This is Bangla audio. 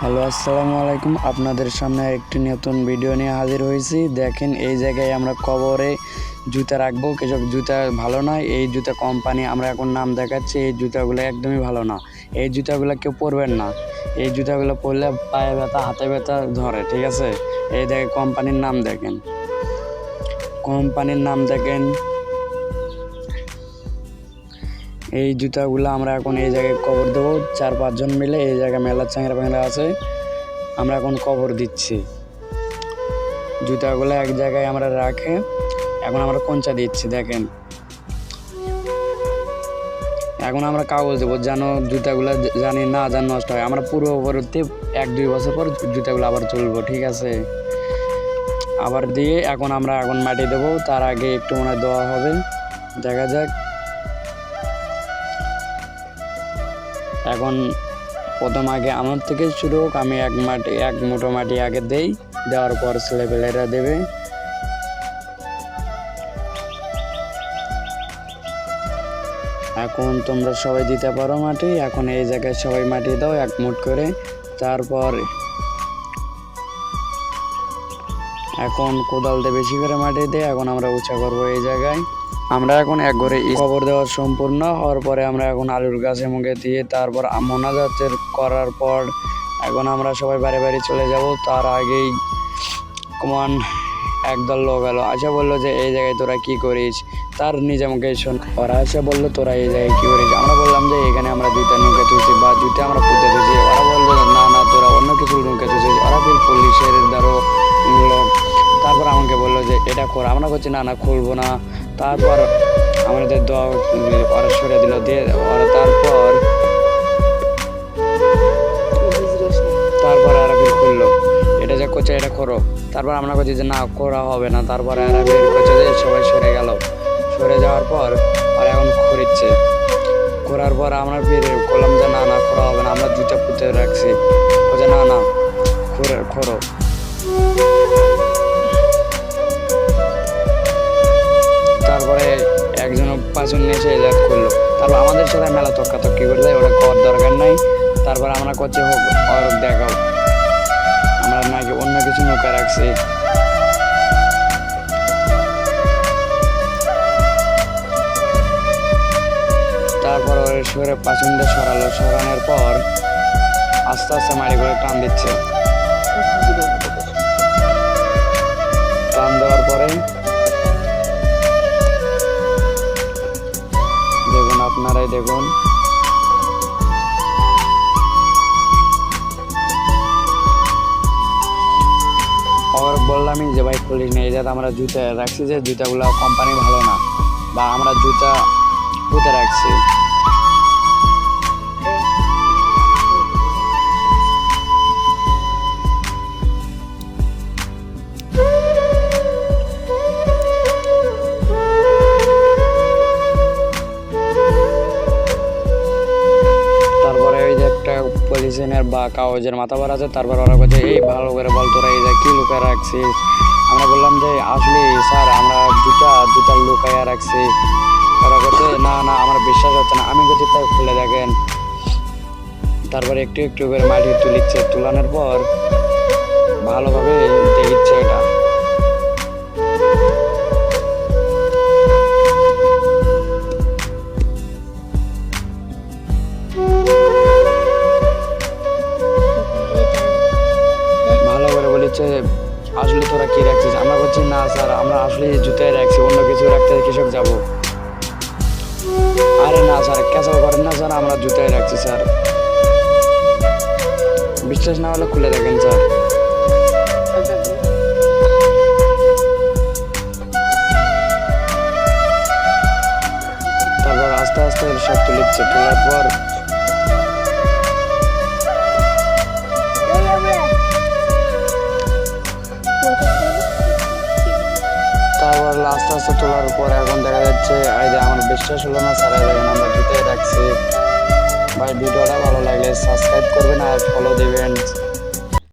হ্যালো, আসসালামু আলাইকুম। আপনাদের সামনে একটি নতুন ভিডিও নিয়ে হাজির হয়েছি। দেখেন, এই জায়গায় আমরা কবরে জুতা রাখব। কিছু জুতা ভালো নয়। এই জুতা কোম্পানি আমরা এখন নাম দেখাচ্ছি। এই জুতাগুলো একদমই ভালো না। এই জুতাগুলো কেউ পরবেন না। এই জুতাগুলো পরলে পায়ে ব্যথা, হাতে ব্যথা ধরে, ঠিক আছে? এই দেখে কোম্পানির নাম দেখেন। কোম্পানির নাম দেখেন এই জুতাগুলো আমরা এখন এই জায়গায় কবর দেবো। চার পাঁচজন মিলে এই জায়গায় মেলার চ্যাংরা প্যাংরা আছে। আমরা এখন কবর দিচ্ছি। জুতাগুলো এক জায়গায় আমরা রাখে। এখন আমরা কঞ্চা দিচ্ছি, দেখেন। এখন আমরা কাগজ দেবো যেন জুতাগুলো জানি না, যেন নষ্ট হয়। আমরা পূর্ববর্তী এক, দুই বছর পর জুতাগুলো আবার চলবো ঠিক আছে? আবার দিয়ে এখন আমরা এখন মাটি দেবো। তার আগে একটু মনে দেওয়া হবে। দেখা যাক। এখন প্রথম আগে আমার থেকে শুরু হোক, আমি এক মাটি, এক মুঠো মাটি আগে দেই, দেওয়ার পর ছেলেপেলেরা দেবে। এখন তোমরা সবাই দিতে পারো মাটি, এখন এই জায়গায় সবাই মাটি দাও এক মুঠ করে, তারপর এখন কোদাল দিয়ে বেশি করে মাটি দিয়ে এখন আমরা উঁচা করব এই জায়গায়। আমরা এখন এক ঘরে খবর দেওয়া সম্পূর্ণ। হওয়ার পরে আমরা এখন আলুর গাছে মুখে দিয়ে তারপর মোনাজাতের করার পর এখন আমরা সবাই বাড়ি বাড়ি চলে যাব। তার আগেই কমান একদল লোক এলো। আশা বলল যে, এই জায়গায় তোরা কি করিস? তার নিজে মুখে শোন ওরা এসে বলল, তোরা এই জায়গায় কি করিস? আমরা বললাম যে, এখানে আমরা দুইটা নৌকে তুলছি বা জুতে আমরা পুঁতে তুলছি। ওরা বলল, না না, তোরা অন্য কিছু নৌকে তুলছিস। ওরা ফির পুলিশের কর। আমরা করছি না না, খুলবো না। তারপর আমাদের দোয়া ওরা সরে দিল দিয়ে ওরা তারপর তারপর আরবির খুললো এটা যে করছে, এটা করো। তারপর আমরা করছি যে, না, করা হবে না। তারপরে আরবির করছে যে, সবাই সরে গেল। সরে যাওয়ার পর আর এখন খরিচ্ছে করার পর আমরা ফির করলাম যে, না না, করা হবে না। আমরা দুইটা পুঁতে রাখছি। বলছে, না না খোরো তারপরে একজন পাঁচজন এসে জাত করল। তারপর আমাদের সাথে মেলা তক্কি করে দেয় ওটা করার দরকার নাই। তারপর আমরা করছি, হোক, ওর দেখাও। আমরা নাকি অন্য কিছু নৌকা রাখছি। তারপর ওর সরে পাঁচনটা সরালো। সরানোর পর আস্তে আস্তে মারি করে টান দিচ্ছে। টান দেওয়ার পরে আপনারাই দেখুন আবার বললামই যে ভাই খুলিস না এটা আমরা জুতা রাখছি যে জুতাগুলো কোম্পানি ভালো না, বা আমরা জুতা পুঁতে রাখছি? পলিথিনের বা কাগজের মাথা বার আছে, তারপর ওরা বলছে, এই ভালো করে বল তোরা, এই কি লুকায় রাখছিস? আমরা বললাম যে, আসলে স্যার, আমরা দুটা দুটা লুকাইয়া রাখছি। ওরা বলছে, না না, আমার বিশ্বাস হচ্ছে না। আমি যদি তাই খুলে দেখেন। তারপর একটু একটু করে মাটি তুলিচ্ছে। তুলানোর পর ভালোভাবে দেখিচ্ছে এটা। আসলে তোরা কি রাখছিস? আমরা বলছি, না স্যার, আমরা আসলে জুতাই রাখছি, অন্য কিছু রাখতে কৃষক যাব। আরে না স্যার কেঁচাও করেন না স্যার, আমরা জুতাই রাখছি, স্যার। বিশ্বাস না হলে খুলে দেখেন, স্যার। তারপর আস্তে আস্তে সব তুলিচ্ছে তোলার পর আস্তে তোলার পর এখন দেখা যাচ্ছে আই যে আমার বিশ্বাস হলো না, স্যার দেখেন আমরা দিতে রাখছি ভাই, ভিডিওটা ভালো লাগলে সাবস্ক্রাইব করবেন আর ফলো দিবেন।